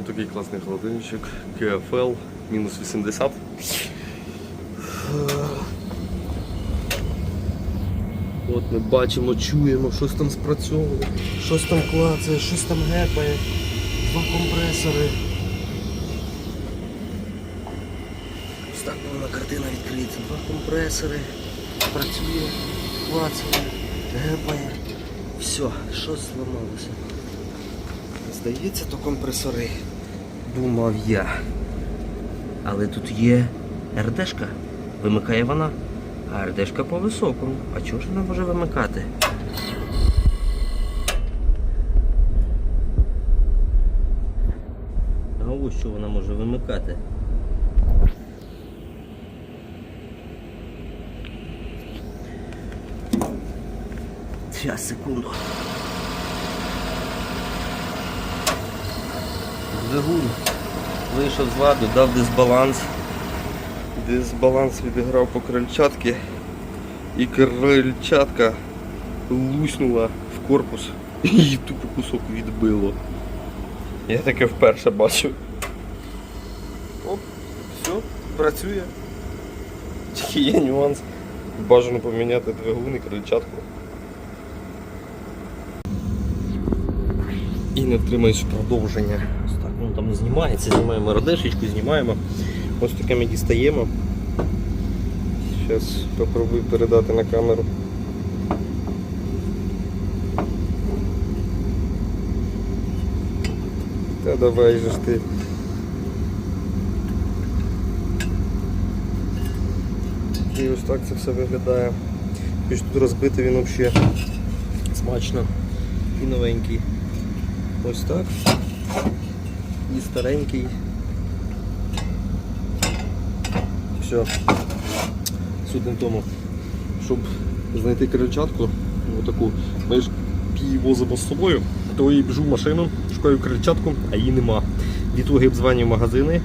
Ось такий класний холодильничок. КФЛ, мінус 80. От ми бачимо, чуємо, щось там спрацьовує, щось там клацає, щось там гепає. Два компресори. Ось так повинна картина відкриється. Два компресори. Працює, клацає, гепає. Все, щось зламалося. Здається, то компресори. Думав я. Але тут є РДшка. Вимикає вона. А РДшка по високому. А чого ж вона може вимикати? А ось що вона може вимикати. Зараз, секунду. Двигун вийшов з ладу, дав дисбаланс. Дисбаланс відіграв по крильчатки і крильчатка луснула в корпус і її тупо кусок відбило. Я таке вперше бачу. Оп, все, працює. Тільки є нюанс. Бажано поміняти двигун і крильчатку. І не втримаюсь продовження. Воно там знімається, знімаємо радешечку, знімаємо. Ось таке ми дістаємо. Зараз спробую передати на камеру. Та давай же ж ти. І ось так це все виглядає. Хоч тут розбитий він взагалі смачно і новенький. Ось так. І старенький. Все. Суть не в тому, щоб знайти крильчатку, отаку, ми ж возимо з собою, то і біжу в машину, шукаю крильчатку, а її нема. Відтоги обзванюю магазини,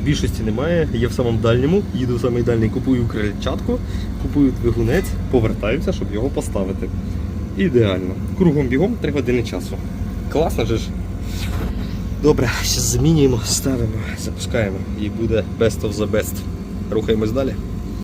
в більшості немає, є в самому дальньому, їду в самий дальній, купую крильчатку, купую двигунець, повертаюся, щоб його поставити. Ідеально. Кругом бігом 3 години часу. Класно же ж. Добре, зараз замінюємо, ставимо, запускаємо і буде best of the best. Рухаємось далі.